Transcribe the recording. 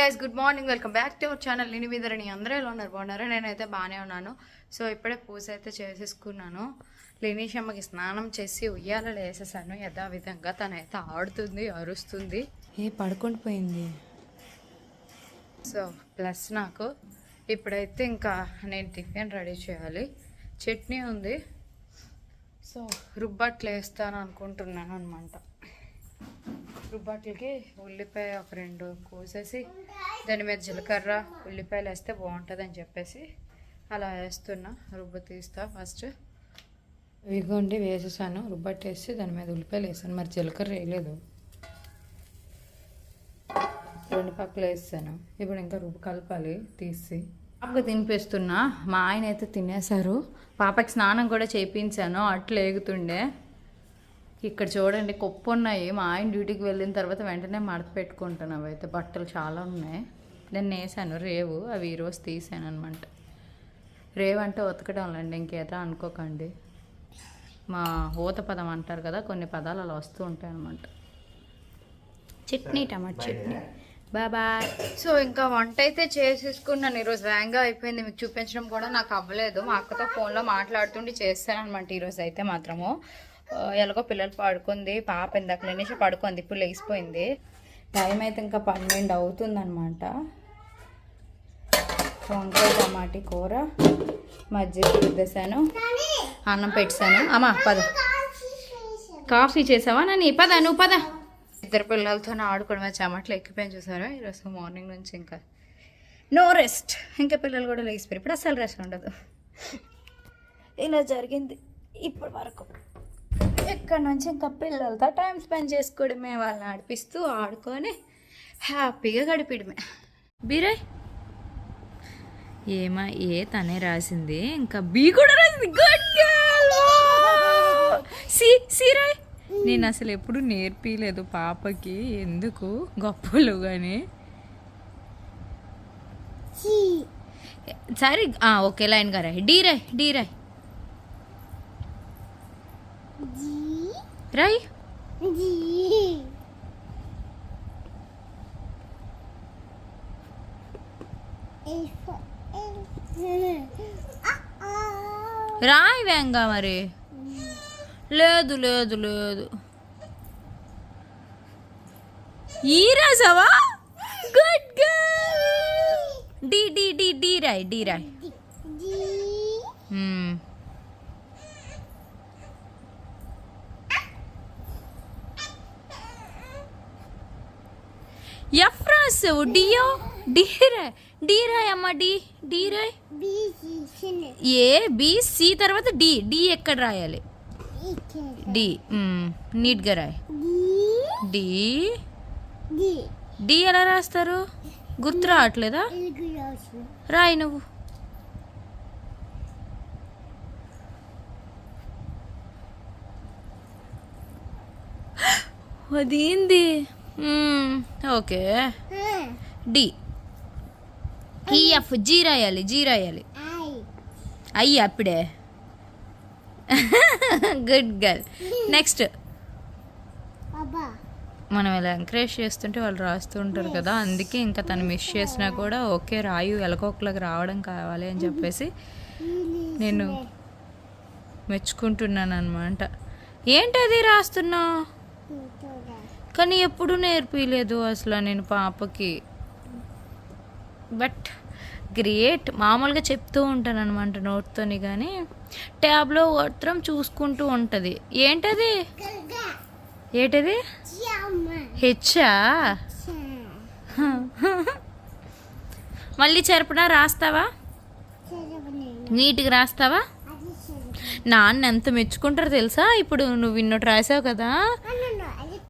Guys good morning welcome back to our channel నేను మీదరని అందరూ ఎలా ఉన్నారు? బాగున్నారు? నేనైతే బాగానే ఉన్నాను. సో ఇప్పుడే పూజ అయితే చేసేసుకున్నాను. లినీషమ్మకి స్నానం చేసి ఉయ్యాలలో వేసేసాను. యథావిధంగా తనైతే ఆడుతుంది అరుస్తుంది. ఏ పడుకొని పోయింది. సో ప్లస్ నాకు ఇప్పుడైతే ఇంకా నేను టిఫిన్ రెడీ చేయాలి. చట్నీ ఉంది. సో రుబ్బట్లు వేస్తాను అనుకుంటున్నాను అనమాట రుబ్బట్లకి ఉల్లిపాయ ఒక రెండు కోసేసి దాని మీద జీలకర్ర ఉల్లిపాయలు వేస్తే బాగుంటుంది అని చెప్పేసి అలా వేస్తున్నా. రుబ్బ తీస్తా ఫస్ట్. ఇగోండి వేసేసాను. రుబ్బట్ వేసి దాని మీద ఉల్లిపాయలు వేసాను. మరి జీలకర్ర వేయలేదు. రెండు పక్కలు వేసాను. ఇప్పుడు ఇంకా రుబ్బు కలపాలి తీసి. పాపకు తినిపిస్తున్నా. మా ఆయన అయితే తినేశారు. పాపకి స్నానం కూడా చేయించాను. అట్లు ఏగుతుండే ఇక్కడ చూడండి కుప్ప ఉన్నాయి మా ఆయన డ్యూటీకి వెళ్ళిన తర్వాత వెంటనే మడత పెట్టుకుంటాను అవి అయితే. బట్టలు చాలా ఉన్నాయి. నేను వేసాను రేవు. అవి ఈరోజు తీసాను అనమాట రేవు అంటే ఉతకడం లేండి ఇంకేదో అనుకోకండి. మా ఊత పదం అంటారు కదా కొన్ని పదాలు అలా వస్తూ ఉంటాయి అనమాట చట్నీ టమాటా చట్నీ. బాయ్. సో ఇంకా వంట అయితే చేసేసుకున్నాను. ఈరోజు వేగంగా అయిపోయింది. మీకు చూపించడం కూడా నాకు అవ్వలేదు. మా అక్కతో ఫోన్లో మాట్లాడుతుండి చేస్తాను అనమాట ఈరోజు అయితే మాత్రము. ఎలాగో పిల్లలు పడుకుంది పాప ఇందాక లేనేసి పడుకుంది ఇప్పుడు లేచిపోయింది. టైం అయితే ఇంకా పన్నెండు అవుతుందన్నమాట. వంకాయ టమాటీ కూర మజ్జిగ రుద్దేశాను అన్నం పెట్టాను అమ్మా పద. కాఫీ చేసావా? నన్ను పద నువ్వు పద. ఇద్దరు పిల్లలతో ఆడుకోవడం చెమట్లు ఎక్కిపోయాను చూసారా? ఈరోజు మార్నింగ్ నుంచి ఇంకా నో రెస్ట్ ఇంకా పిల్లలు కూడా లేచిపోయారు. ఇప్పుడు అసలు రెస్ట్ ఉండదు. ఇలా జరిగింది ఇప్పటి వరకు. ఇక్కడ నుంచి ఇంకా పిల్లలతో టైం స్పెండ్ చేసుకోవడమే వాళ్ళని నడిపిస్తూ ఆడుకొని హ్యాపీగా గడిపిడమే బీరాయ్ ఏమా ఏ తనే రాసింది? ఇంకా బి కూడా రాసింది. గుడ్ సి సిరాయ్ నేను అసలు ఎప్పుడు నేర్పిలేదు పాపకి. ఎందుకు? గొప్పలు కానీ సరే ఆ, ఓకే లైన్గా రాయ్ డీ రాయ్ డీ రాయ్ వేంగా మరి. లేదు లేదు లేదు. ఈ రాసావా? Good girl D D D D Roy D రాయ్. మ్మ్. ఎఫ్ రాసావు డియో డి రాయ్ డి రాయ్ అమ్మ డి డి రాయ్ ఏ బి సి తర్వాత డి. డి ఎక్కడ రాయాలి? డి. నీట్గా రాయ్. డి. డి ఎలా రాస్తారు? గుర్తు రావట్లేదా? రాయి నువ్వు. అదేంది? మ్మ్. Okay D E F G రాయాలి జీ రాయాలి. అయ్యి అప్పుడే. గుడ్ గర్ల్ నెక్స్ట్ మనం ఇలా ఎంకరేజ్ చేస్తుంటే వాళ్ళు రాస్తూ ఉంటారు కదా అందుకే ఇంకా తను మిస్ చేసినా కూడా ఓకే రాయు ఎలకొకలకు రావడం కావాలి అని చెప్పేసి నేను మెచ్చుకుంటున్నాను అనమాట ఏంటది రాస్తున్నావు? కానీ ఎప్పుడు నేర్పించలేదు అసలు నేను పాపకి. But great. మామూలుగా చెప్తూ ఉంటాను అనమాట నోట్తోని కానీ ట్యాబ్లో మాత్రం చూసుకుంటూ ఉంటుంది. ఏంటది? ఏంటది? హెచ్చా? మళ్ళీ చెరపడా రాస్తావా? నీట్గా రాస్తావా? నాన్న ఎంత మెచ్చుకుంటారో తెలుసా? ఇప్పుడు నువ్వు ఇన్నోటి రాసావు కదా.